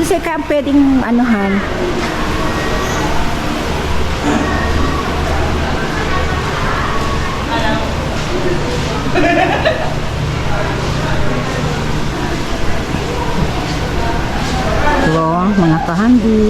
Sisi ka pwedeng anuhan. Ito, mga kahandi.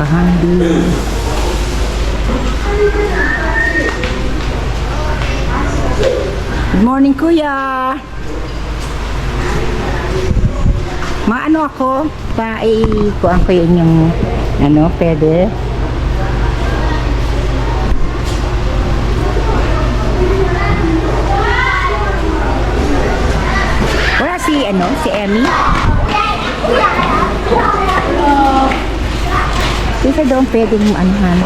Mga kahandi. Good morning, kuya. Maano ako? Paikuan ko yun yung ano, pwede. Wala si ano, si Emmy? Isa daw pwedeng anuhan.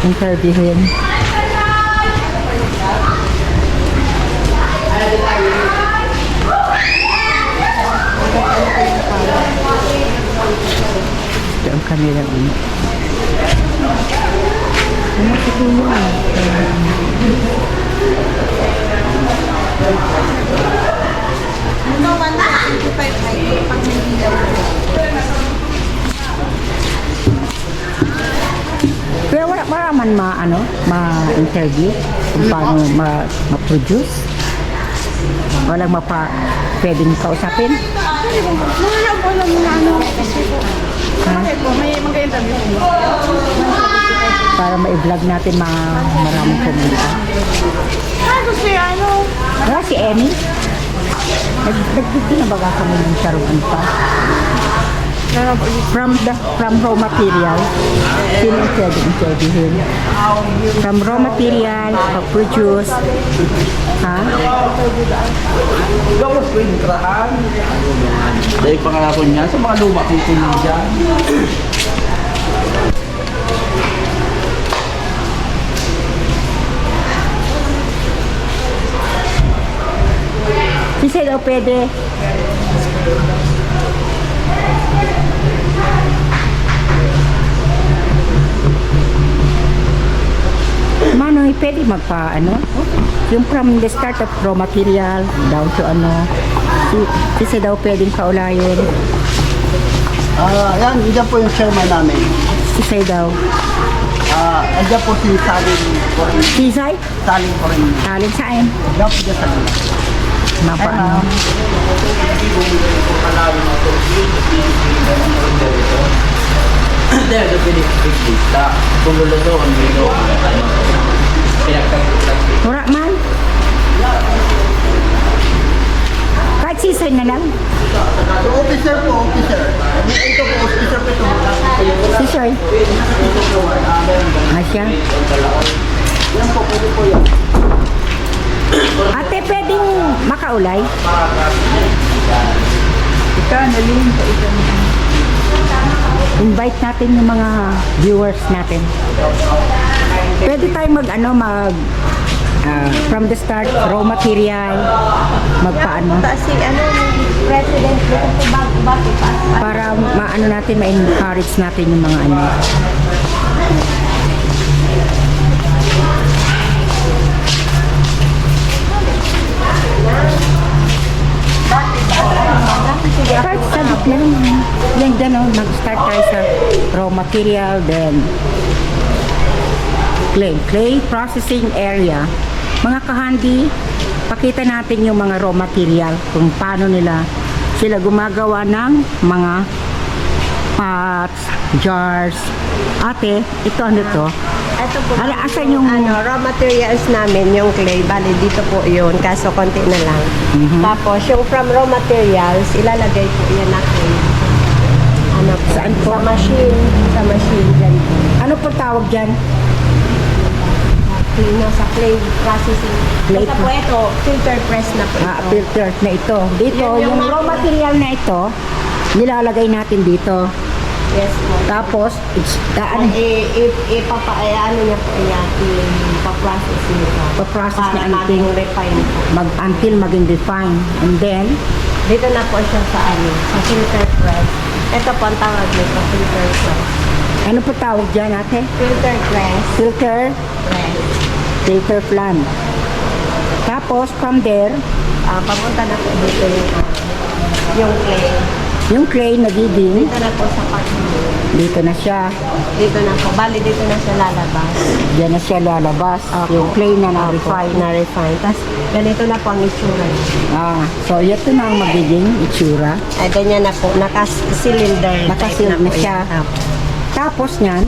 Interviewin. Ito ang kanilang ano. Ano si Kuya? Ano, 125 ay pag hindi daw. Wala man ma, ano, ma-interview kung paano ma, ma-produce. Walang mapa, pwedeng kausapin. Wala po lang na ano. Kasi po, bakit po, may mag-interview. Para ma-vlog natin mga maraming pumunta. Gusto yung ano. Wala si Emmy. Nagdagdag na baga kami ng saruan pa. From the from raw material, ang pwede interviewin? From raw material, pag-produce, ha? Gawas ko yung krahan. Dahil pangalakon niya sa mga luma kong kunin dyan. Sisi daw pwede. Manoy, pwede magpa, ano? Yung from the start of raw material down to ano. Si- Sisi daw pwedeng kaulayin. Ah, yan, andyan po yung chairman namin. Sisi daw. Ah, andyan po si Saling Corin. Sisay? Saling Corin. Alin saan? Andyan po dyan sa gila. Mapa, ano? Dahil ito pinipigista. Kung luluto, ang dito. Pinagtagtag. Wala man. Kahit sisay na lang. So, officer po, officer. Ito po, officer po ito. Sisay. Asya. Yan po, pwede po yan. Ate, pwedeng makaulay? Ika, naling po ito. Invite natin yung mga viewers natin. Pwede tayo mag ano mag ah, from the start raw material magpaano si ano, president dito bago bago pa. para maano natin ma-encourage natin yung mga ano. Kahit sa naman. Yan dyan o, mag-start tayo sa raw material, then clay. Clay processing area. Mga kahandi, pakita natin yung mga raw material kung paano nila sila gumagawa ng mga pots, jars. Ate, ito ano to? Ito po. Ala, asan yung- ano, raw materials namin, yung clay, bali dito po yun, kaso konti na lang. Mhm. Tapos yung from raw materials, ilalagay po yan na clay. Ano po? Saan po? Sa machine. Sa machine dyan po. Ano po tawag dyan? Na sa clay processing. Clay Basta po ito, filter press na po ito. Ah, filter na ito. Dito, Yan yung yung raw material na ito, nilalagay natin dito. Yes. Tapos, it's, daan, I, i, ipapa, eh, ano niya po yan, ipaprocess niya. Pa-process niya until- refine po. mag, until maging refine. And then, Dito na po siya sa ano, sa filter press. Ito po ang tawag nito, filter press. Ano po tawag dyan ate? Filter press. Filter? Press. Filter plan. Tapos, from there, Ah, papunta na po dito yung, ah, yung clay. yung clay nagiging, Dito na po sa mo. Dito na siya. Dito na po. Bali, dito na siya lalabas. Diyan na siya lalabas. Opo. Yung clay na na-refine. na-refine. Tapos, ganito na po ang itsura. Ah, so ito na ang magiging itsura. Ay, ganyan na po. Naka-cylinder. Nakasil na siya. Tapos niyan,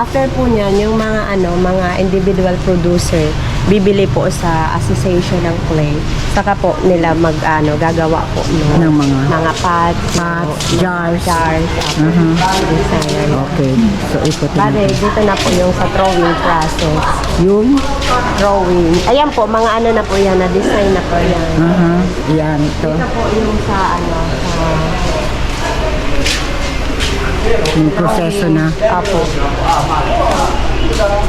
After po niyan, yung mga ano, mga individual producer, bibili po sa association ng clay. Saka po nila mag ano, gagawa po ng, Ng mga- mga pots, Pots, no, jars. jars, apo, Mhm. design. okay. So Bale, natin. dito na po yung sa drawing process. Yung, Drawing. Ayan po, mga ano na po yan, na design na po yan. aha, yan ito. Dito po yung sa ano, sa Yung proseso na. Apo.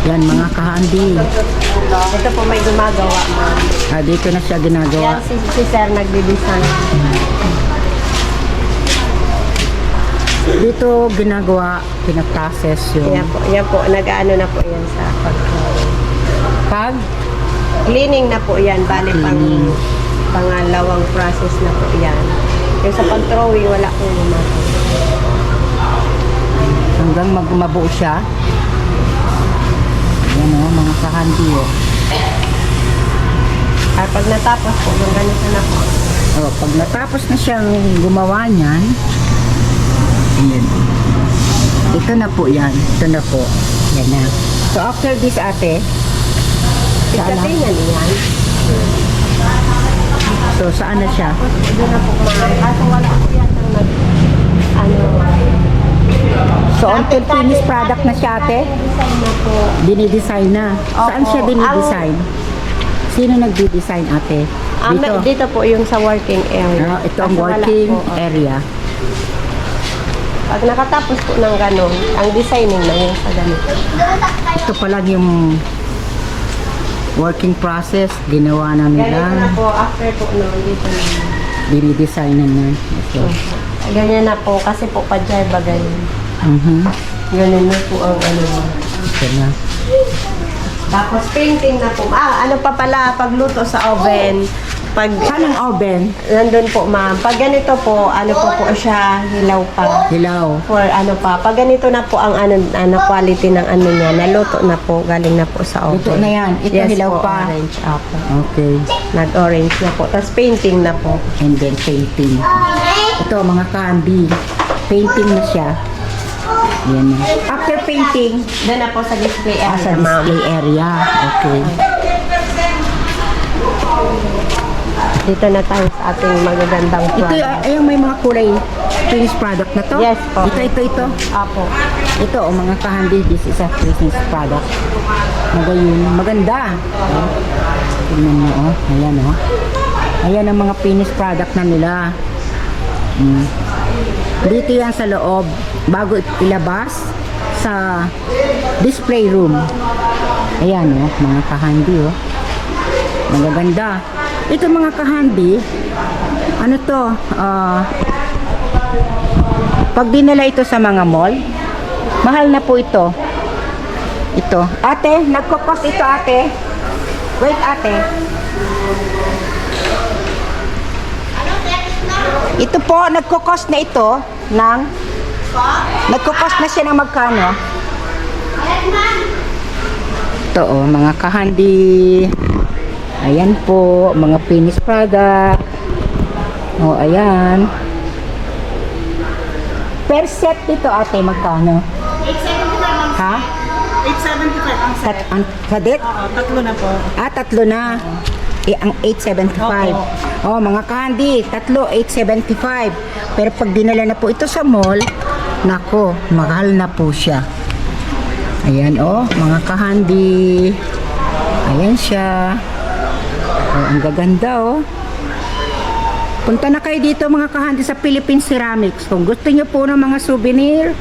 Yan mga kahandi. Ito po may gumagawa, ma'am. Ah, dito na siya ginagawa. Yan si, si sir nagdi-design. Dito ginagawa, pinaprocess yung Yan po, yan po, nag-ano na po yan sa pag pag cleaning na po yan, bali pang Cleaning. pangalawang process na po yan. Yung sa pag-throwing, wala po naman. hanggang mag mabuo siya. Yan mga kahandi o. At pag natapos po, yung ganito na po. Oh, pag natapos na siyang gumawa niyan, ayan. Ito na po yan. Ito na po. Yan na. So after this ate, saan na? Niyan. So saan na siya? Doon na po ma'am. Kaso wala po yata nag, ano, So until finished product na siya ate, design na po. dinidesign na. Saan Opo. siya dinidesign? Sino nagdi-design ate? Ah, Dito. dito. dito po yung sa working area. Ah, ito ang Kaso wala working po, ah. area. Pag nakatapos po ng ganun, ang designing na yung sa ganito. Ito pa lang yung working process. Ginawa na Ganito na nila. po, after po noon, dito na. Dinidesign na na. Ito. Ganyan na po, kasi po ba ganyan. Mhm. Ganun na po ang ano. Ito na. Tapos painting na po. Ah, ano pa pala, pagluto sa oven. Pag, Saan ang oven? nandun po ma'am. Pag ganito po, ano po po siya, hilaw pa. Hilaw. For ano pa, pag ganito na po ang ano, ano quality ng ano niya, naluto na po, galing na po sa oven. Luto na yan. Ito yes hilaw po, pa. orange, apo. Okay. Nag-orange na po. Tapos painting na po. And then painting. Ito mga candy. Painting na siya. Yan na. After painting, Doon na po sa display area, ah, sa display area. Okay. Dito na tayo sa ating magagandang Ito product. ay yung may mga kulay finished product na to? Yes po. Ito, ito, ito. Apo. Ito, oh, mga kahandi, this is a finished product. Magayon, maganda. Oh. Tingnan mo, oh. Ayan, oh. Ayan ang mga finished product na nila. Mm. Dito yan sa loob, bago ilabas sa display room. Ayan, oh, mga kahandi, oh. Magaganda. Ito mga kahandi, ano to, ah, pag dinala ito sa mga mall, mahal na po ito. Ito. Ate, nagkakos ito ate. Wait ate. Ito po, nagkakos na ito ng Nagkakos na siya ng magkano? Ito oh, mga kahandi. Ayan po, mga finished product. Oh, ayan. Per set dito ate, magkano? 875 ang Ha? 875 ang Kat, ang kadet? Oo, tatlo na po. Ah, tatlo na. Eh, ang 875. Oh, mga candy, tatlo, 875. Pero pag dinala na po ito sa mall, nako, mahal na po siya. Ayan, oh, mga kahandi. Ayan siya. Oh, ang gaganda, oh. Punta na kayo dito mga kahandi sa Philippine Ceramics. Kung gusto nyo po ng mga souvenir,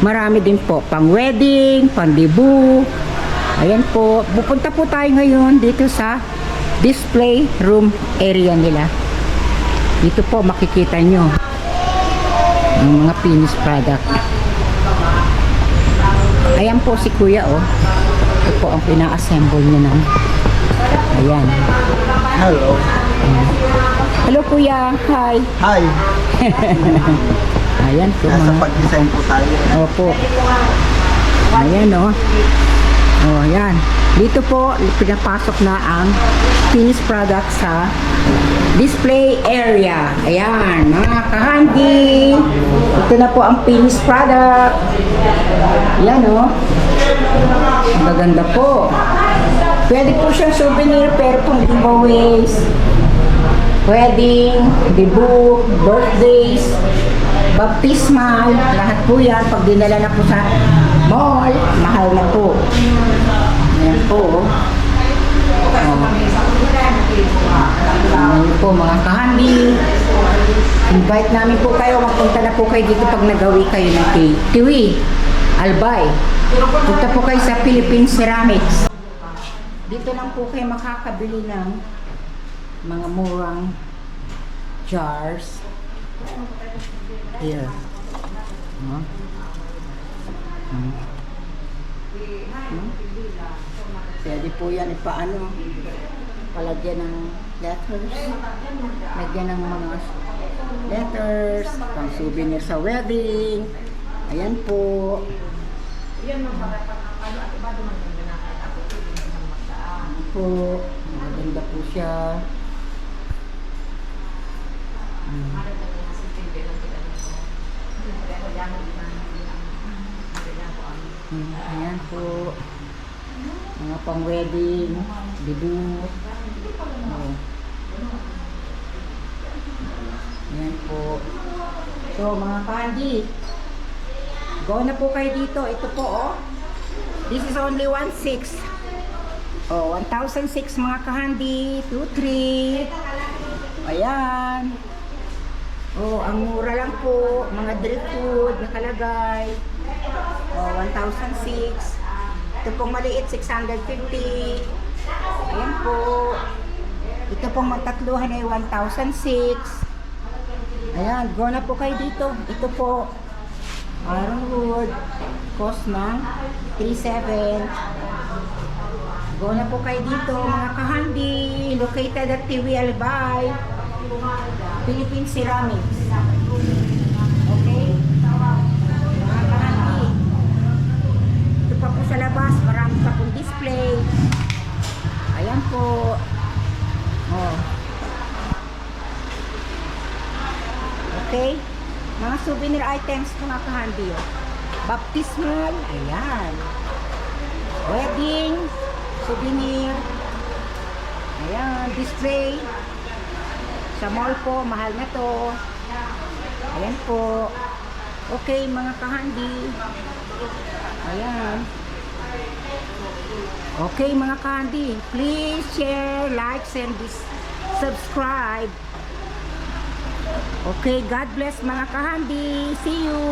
marami din po. Pang wedding, pang debut. Ayan po. Pupunta po tayo ngayon dito sa display room area nila. Dito po makikita nyo ang mga finished product. Ayan po si Kuya oh. Ito po ang pina-assemble niya ng Ayan. Hello. Hello Kuya. Hi. Hi. Ayan po Nasa mga. pag-design po tayo. Opo. Ayan oh. Oh, ayan. Dito po pinapasok na ang finished product sa display area. Ayan, mga kahandi. Ito na po ang finished product. Ayan oh. Ang gaganda po. Pwede po siyang souvenir pero pang giveaways. Wedding, debut, birthdays, baptismal, lahat po yan. Pag dinala na po sa mall, mahal na po. Ayan po. oh. Ayan po mga kahandi. Invite namin po kayo. Magpunta na po kayo dito pag nagawi kayo ng ti- Tiwi, Albay. Punta po kayo sa Philippine Ceramics. Dito lang po kayo makakabili ng mga murang jars. Here. No? Hmm. Hmm? Pwede po yan ipaano, palagyan ng letters, lagyan ng mga letters, pang souvenir sa wedding. Ayan po. po. Maganda po siya. Mm. Mm, Ayan po. Mga pang wedding, debut. Ayan po. So mga candy, go na po kayo dito. Ito po oh. This is only 1.6. Oh, 1,006 mga kahandi. 2, 3. Ayan. Oh, ang mura lang po. Mga drift food nakalagay. Oh, 1,006. Ito pong maliit, 650. Ayan po. Ito pong matatluhan ay 1,006. Ayan, go na po kayo dito. Ito po. Ironwood. Cost ng 3,700. Go na po kayo dito, mga kahandi. Located at TV Albay. Philippine Ceramics. Okay? Mga kahandi. Ito pa po sa labas. Marami pa pong display. Ayan po. Oh. Okay? Mga souvenir items mga kahandi. Oh. Baptismal. Ayan. Wedding. Souvenir. Ayan. Display. Sa mall po. Mahal na to. Ayan po. Okay, mga kahandi. Ayan. Okay, mga kahandi. Please share, like, and subscribe. Okay, God bless mga kahandi. See you.